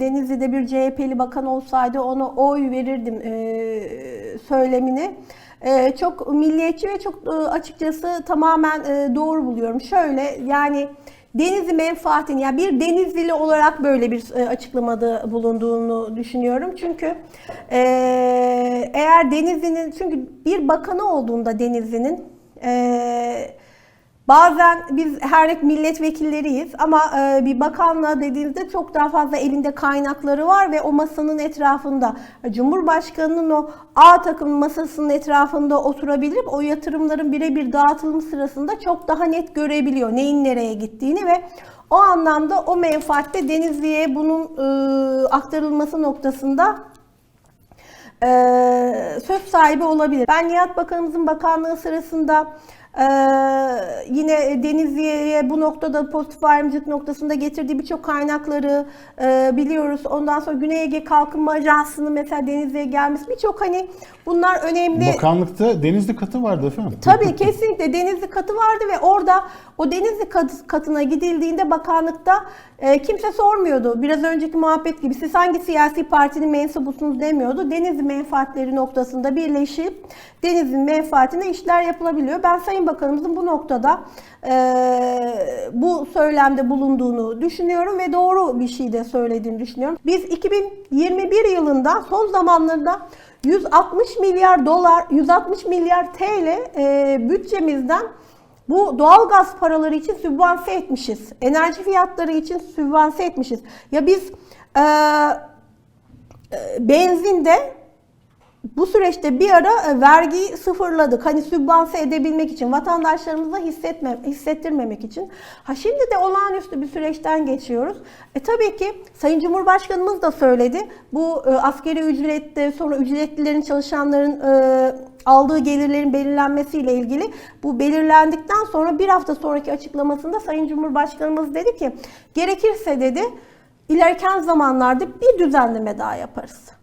Denizli'de bir CHP'li bakan olsaydı ona oy verirdim e, söylemini. E, çok milliyetçi ve çok e, açıkçası tamamen e, doğru buluyorum. Şöyle yani Denizli menfaatini yani bir Denizlili olarak böyle bir e, açıklamada bulunduğunu düşünüyorum. Çünkü e, eğer Denizli'nin çünkü bir bakanı olduğunda Denizli'nin e, Bazen biz her milletvekilleriyiz ama e, bir bakanla dediğinizde çok daha fazla elinde kaynakları var ve o masanın etrafında Cumhurbaşkanının o A takım masasının etrafında oturabilip o yatırımların birebir dağıtılım sırasında çok daha net görebiliyor neyin nereye gittiğini ve o anlamda o menfaatte Denizli'ye bunun e, aktarılması noktasında e, söz sahibi olabilir. Ben Nihat Bakanımızın bakanlığı sırasında e, yine Denizli'ye bu noktada pozitif ayrımcılık noktasında getirdiği birçok kaynakları e, biliyoruz. Ondan sonra Güney Ege Kalkınma Ajansı'nın mesela Denizli'ye gelmesi birçok hani bunlar önemli. Bakanlıkta denizli katı vardı efendim. Tabii kesinlikle Denizli katı vardı ve orada o Denizli kat- katına gidildiğinde bakanlıkta e, kimse sormuyordu. Biraz önceki muhabbet gibi siz hangi siyasi partinin mensubusunuz demiyordu. Denizli menfaatleri noktasında birleşip Denizli'nin menfaatine işler yapılabiliyor. Ben Sayın Bakanımızın bu noktada e, bu söylemde bulunduğunu düşünüyorum ve doğru bir şey de söylediğini düşünüyorum. Biz 2021 yılında son zamanlarda 160 milyar dolar, 160 milyar TL e, bütçemizden bu doğalgaz paraları için sübvanse etmişiz. Enerji fiyatları için sübvanse etmişiz. Ya biz e, e, benzinde bu süreçte bir ara e, vergiyi sıfırladık. Hani sübvanse edebilmek için, vatandaşlarımıza hissetme, hissettirmemek için. Ha şimdi de olağanüstü bir süreçten geçiyoruz. E tabii ki Sayın Cumhurbaşkanımız da söyledi. Bu e, askeri ücrette sonra ücretlilerin, çalışanların e, aldığı gelirlerin belirlenmesiyle ilgili bu belirlendikten sonra bir hafta sonraki açıklamasında Sayın Cumhurbaşkanımız dedi ki gerekirse dedi ilerken zamanlarda bir düzenleme daha yaparız.